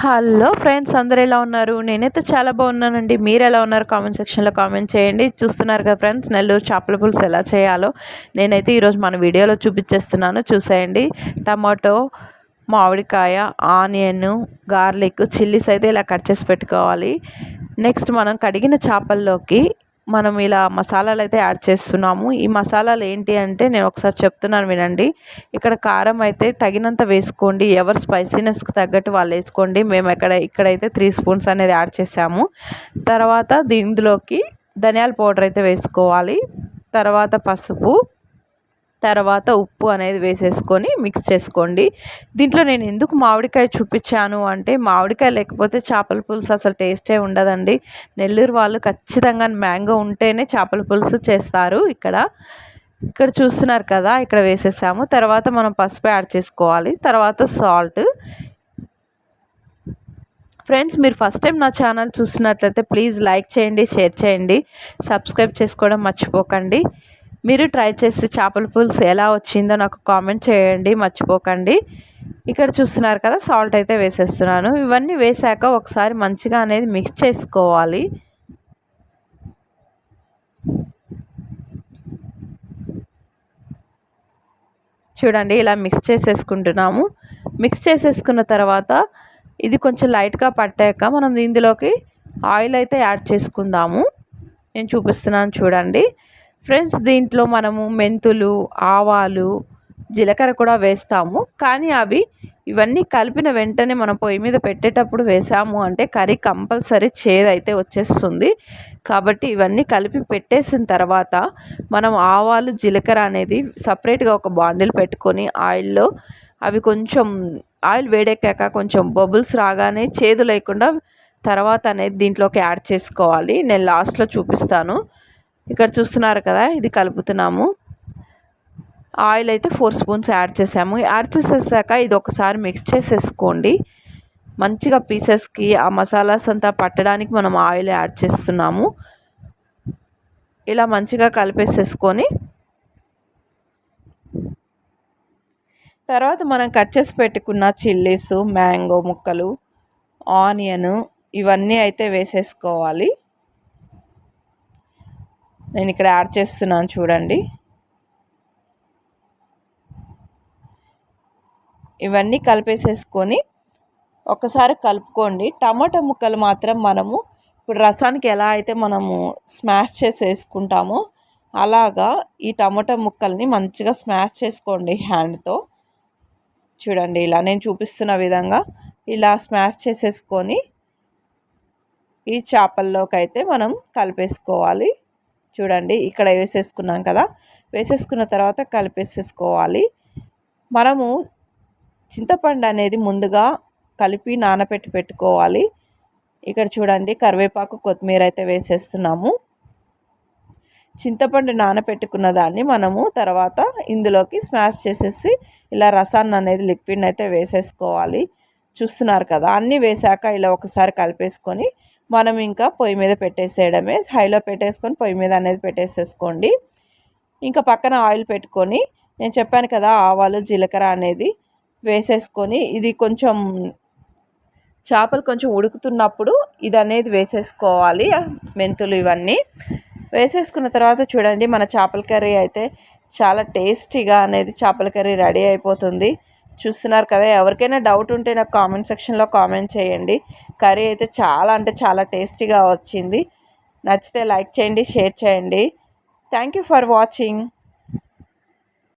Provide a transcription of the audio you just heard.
Hello friends అందరు ఎలా ఉన్నారు? నేనైతే చాలా బాగున్నానండి. మీరు ఎలా ఉన్నారు? కామెంట్ సెక్షన్లో కామెంట్ చేయండి. చూస్తున్నారు కదా ఫ్రెండ్స్ నెల్లూరు చేపల పులుసు ఎలా చేయాలో. నేనైతే ఈరోజు మన వీడియోలో చూపించేస్తున్నాను. చూసేయండి. టమాటో మామిడికాయ ఆనియన్ గార్లిక్ చిల్లీస్ అయితే ఇలా కట్ చేసి పెట్టుకోవాలి. నెక్స్ట్ మనం కడిగిన చేపల్లోకి మనం ఇలా మసాలాలు అయితే యాడ్ చేస్తున్నాము. ఈ మసాలాలు ఏంటి అంటే నేను ఒకసారి చెప్తున్నాను వినండి. ఇక్కడ కారం అయితే తగినంత వేసుకోండి. ఎవరు స్పైసీనెస్కి తగ్గట్టు వాళ్ళు వేసుకోండి. మేము ఎక్కడ ఇక్కడైతే త్రీ స్పూన్స్ అనేది యాడ్ చేసాము తర్వాత దీంట్లోకి ధనియాల పౌడర్ అయితే వేసుకోవాలి. తర్వాత పసుపు తర్వాత ఉప్పు అనేది వేసేసుకొని మిక్స్ చేసుకోండి. దీంట్లో నేను ఎందుకు మామిడికాయ చూపించాను అంటే మామిడికాయ లేకపోతే చేపల పులుసు అసలు టేస్టే ఉండదండి. నెల్లూరు వాళ్ళు ఖచ్చితంగా మ్యాంగో ఉంటేనే చేపల పులుసు చేస్తారు ఇక్కడ. ఇక్కడ చూస్తున్నారు కదా ఇక్కడ వేసేసాము. తర్వాత మనం పసుపు యాడ్ చేసుకోవాలి. తర్వాత సాల్ట్. ఫ్రెండ్స్ మీరు ఫస్ట్ టైం నా ఛానల్ చూస్తున్నట్లయితే ప్లీజ్ లైక్ చేయండి షేర్ చేయండి. సబ్స్క్రైబ్ చేసుకోవడం మర్చిపోకండి. మీరు ట్రై చేసి చేపల పులుసు ఎలా వచ్చిందో నాకు కామెంట్ చేయండి మర్చిపోకండి. ఇక్కడ చూస్తున్నారు కదా సాల్ట్ అయితే వేసేస్తున్నాను. ఇవన్నీ వేసాక ఒకసారి మంచిగా అనేది మిక్స్ చేసుకోవాలి. చూడండి ఇలా మిక్స్ చేసేసుకుంటున్నాము. మిక్స్ చేసేసుకున్న తర్వాత ఇది కొంచెం లైట్గా పట్టాక మనం ఇందులోకి ఆయిల్ అయితే యాడ్ చేసుకుందాము. నేను చూపిస్తున్నాను చూడండి. ఫ్రెండ్స్ దీంట్లో మనము మెంతులు ఆవాలు జీలకర్ర కూడా వేస్తాము. కానీ అవి ఇవన్నీ కలిపిన వెంటనే మనం పొయ్యి మీద పెట్టేటప్పుడు వేసాము అంటే కర్రీ కంపల్సరీ చేదైతే వచ్చేస్తుంది. కాబట్టి ఇవన్నీ కలిపి పెట్టేసిన తర్వాత మనం ఆవాలు జీలకర్ర అనేది సపరేట్గా ఒక బాండిల్ పెట్టుకొని ఆయిల్లో అవి కొంచెం ఆయిల్ వేడెక్కాక కొంచెం బబుల్స్ రాగానే చేదు లేకుండా తర్వాత అనేది దీంట్లోకి యాడ్ చేసుకోవాలి. నేను లాస్ట్లో చూపిస్తాను. ఇక్కడ చూస్తున్నారు కదా ఇది కలుపుతున్నాము. ఆయిల్ అయితే ఫోర్ స్పూన్స్ యాడ్ చేసాము. యాడ్ చేసేసాక ఇది ఒకసారి మిక్స్ చేసేసుకోండి. మంచిగా పీసెస్కి ఆ మసాలాస్ అంతా పట్టడానికి మనం ఆయిల్ యాడ్ చేస్తున్నాము. ఇలా మంచిగా కలిపేసేసుకొని తర్వాత మనం కట్ చేసి పెట్టుకున్న చిల్లీస్ మ్యాంగో ముక్కలు ఆనియన్ ఇవన్నీ అయితే వేసేసుకోవాలి. నేను ఇక్కడ యాడ్ చేస్తున్నాను చూడండి. ఇవన్నీ కలిపేసేసుకొని ఒకసారి కలుపుకోండి. టమాటా ముక్కలు మాత్రం మనము ఇప్పుడు రసానికి ఎలా అయితే మనము స్మాష్ చేసి వేసుకుంటామో అలాగా ఈ టమాటా ముక్కల్ని మంచిగా స్మాష్ చేసుకోండి హ్యాండ్తో. చూడండి ఇలా నేను చూపిస్తున్న విధంగా ఇలా స్మాష్ చేసేసుకొని ఈ చేపల్లోకి అయితే మనం కలిపేసుకోవాలి. చూడండి ఇక్కడ వేసేసుకున్నాం కదా. వేసేసుకున్న తర్వాత కలిపేసేసుకోవాలి. మనము చింతపండు అనేది ముందుగా కలిపి నానబెట్టి పెట్టుకోవాలి. ఇక్కడ చూడండి కరివేపాకు కొత్తిమీర అయితే వేసేస్తున్నాము. చింతపండు నానబెట్టుకున్న దాన్ని మనము తర్వాత ఇందులోకి స్మాష్ చేసేసి ఇలా రసాన్ని అనేది లిక్విడ్ అయితే వేసేసుకోవాలి. చూస్తున్నారు కదా అన్నీ వేసాక ఇలా ఒకసారి కలిపేసుకొని మనం ఇంకా పొయ్యి మీద పెట్టేసేయడమే. హైలో పెట్టేసుకొని పొయ్యి మీద అనేది పెట్టేసేసుకోండి. ఇంకా పక్కన ఆయిల్ పెట్టుకొని నేను చెప్పాను కదా ఆవాలు జీలకర్ర అనేది వేసేసుకొని ఇది కొంచెం చేపలు కొంచెం ఉడుకుతున్నప్పుడు ఇది అనేది వేసేసుకోవాలి మెంతులు ఇవన్నీ. వేసేసుకున్న తర్వాత చూడండి మన చేపల కర్రీ అయితే చాలా టేస్టీగా అనేది చేపల కర్రీ రెడీ అయిపోతుంది. చూస్తున్నారు కదా ఎవరికైనా డౌట్ ఉంటే నాకు కామెంట్ సెక్షన్లో కామెంట్ చేయండి. కర్రీ అయితే చాలా అంటే చాలా టేస్టీగా వచ్చింది. నచ్చితే లైక్ చేయండి షేర్ చేయండి. Thank you for watching